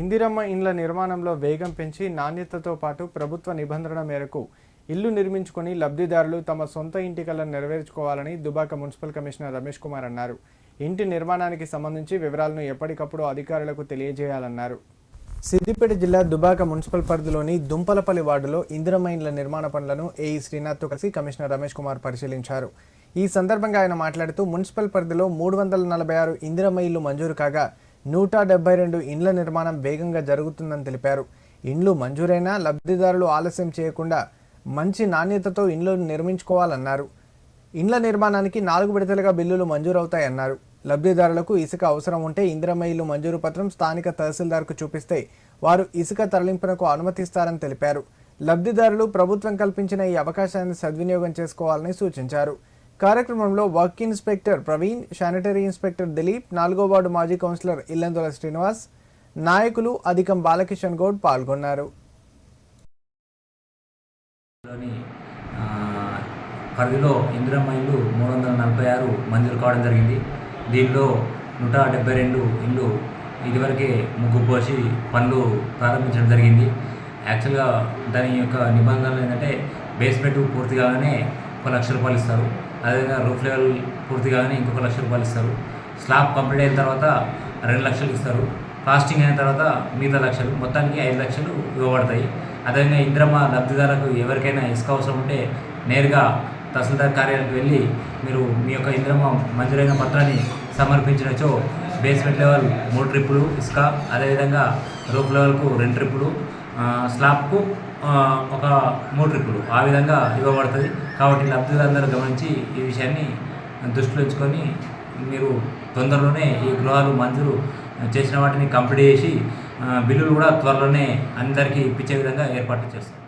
ఇందిరమ్మ ఇండ్ల నిర్మాణంలో వేగం పెంచి నాణ్యతతో పాటు ప్రభుత్వ నిబంధన మేరకు ఇల్లు నిర్మించుకొని లబ్ధిదారులు తమ సొంత ఇంటి కలను నెరవేర్చుకోవాలని దుబాక మున్సిపల్ కమిషనర్ రమేష్ కుమార్ అన్నారు. ఇంటి నిర్మాణానికి సంబంధించి వివరాలను ఎప్పటికప్పుడు అధికారులకు తెలియజేయాలన్నారు. సిద్దిపేట జిల్లా దుబాక మున్సిపల్ పరిధిలోని దుంపలపల్లి వార్డులో ఇందిరమ్మ ఇండ్ల నిర్మాణ పనులను ఏఈ శ్రీనాథ్తో కలిసి కమిషనర్ రమేష్ కుమార్ పరిశీలించారు. ఈ సందర్భంగా ఆయన మాట్లాడుతూ మున్సిపల్ పరిధిలో మూడు వందల నలభై ఆరు ఇందిరమ్మ ఇల్లు మంజూరు కాగా నూట డెబ్బై రెండు ఇండ్ల నిర్మాణం వేగంగా జరుగుతుందని తెలిపారు. ఇండ్లు మంజూరైనా లబ్ధిదారులు ఆలస్యం చేయకుండా మంచి నాణ్యతతో ఇండ్లు నిర్మించుకోవాలన్నారు. ఇండ్ల నిర్మాణానికి నాలుగు విడతలుగా బిల్లులు మంజూరవుతాయన్నారు. లబ్ధిదారులకు ఇసుక అవసరం ఉంటే ఇందిరమ్మ ఇల్లు మంజూరు పత్రం స్థానిక తహసీల్దార్కు చూపిస్తే వారు ఇసుక తరలింపునకు అనుమతిస్తారని తెలిపారు. లబ్ధిదారులు ప్రభుత్వం కల్పించిన ఈ అవకాశాన్ని సద్వినియోగం చేసుకోవాలని సూచించారు. కార్యక్రమంలో work inspector Praveen sanitary inspector Dilip నాలుగో వార్డు మాజీ కౌన్సిలర్ ఇల్లందుల శ్రీనివాస్ నాయకులు అధికం బాలకిషన్ గౌడ్ పాల్గొన్నారు. పరిధిలో ఇందిరమ్మ మూడు వందల నలభై ఆరు మంజూరు కావడం జరిగింది. దీనిలో నూట డెబ్బై రెండు ఇల్లు ఇదివరకే ముగ్గు పోసి పనులు ప్రారంభించడం జరిగింది. యాక్చువల్గా దాని యొక్క నిబంధనలు ఏంటంటే బేస్మెంట్ పూర్తి కాగానే ఒక లక్ష రూపాయలు ఇస్తారు. అదేవిధంగా రూఫ్ లెవెల్ పూర్తి కాగానే ఇంకొక లక్ష రూపాయలు ఇస్తారు. స్లాబ్ కంప్లీట్ అయిన తర్వాత రెండు లక్షలు ఇస్తారు. కాస్టింగ్ అయిన తర్వాత మిగతా లక్షలు మొత్తానికి ఐదు లక్షలు ఇవ్వబడతాయి. అదేవిధంగా ఇంద్రమ్మ లబ్ధిదారులకు ఎవరికైనా ఇసుక అవసరం ఉంటే నేరుగా తహసీల్దార్ కార్యాలయానికి వెళ్ళి మీరు మీ యొక్క ఇంద్రమ్మ మంజూరైన పత్రాన్ని సమర్పించినచో బేస్మెంట్ లెవెల్ మూడు ట్రిప్పులు ఇసుక అదేవిధంగా రూఫ్ లెవెల్కు రెండు ట్రిప్పులు స్లాబ్కు ఒక మూడు ట్రిప్పులు. ఆ విధంగా ఇవ్వబడుతుంది. కాబట్టి లబ్ధిదారులందరూ గమనించి ఈ విషయాన్ని దృష్టిలో ఉంచుకొని మీరు తొందరలోనే ఈ గృహాలు మంజూరు చేసిన వాటిని కంప్లీట్ చేసి బిల్లులు కూడా త్వరలోనే అందరికీ ఇప్పించే విధంగా ఏర్పాట్లు చేస్తాం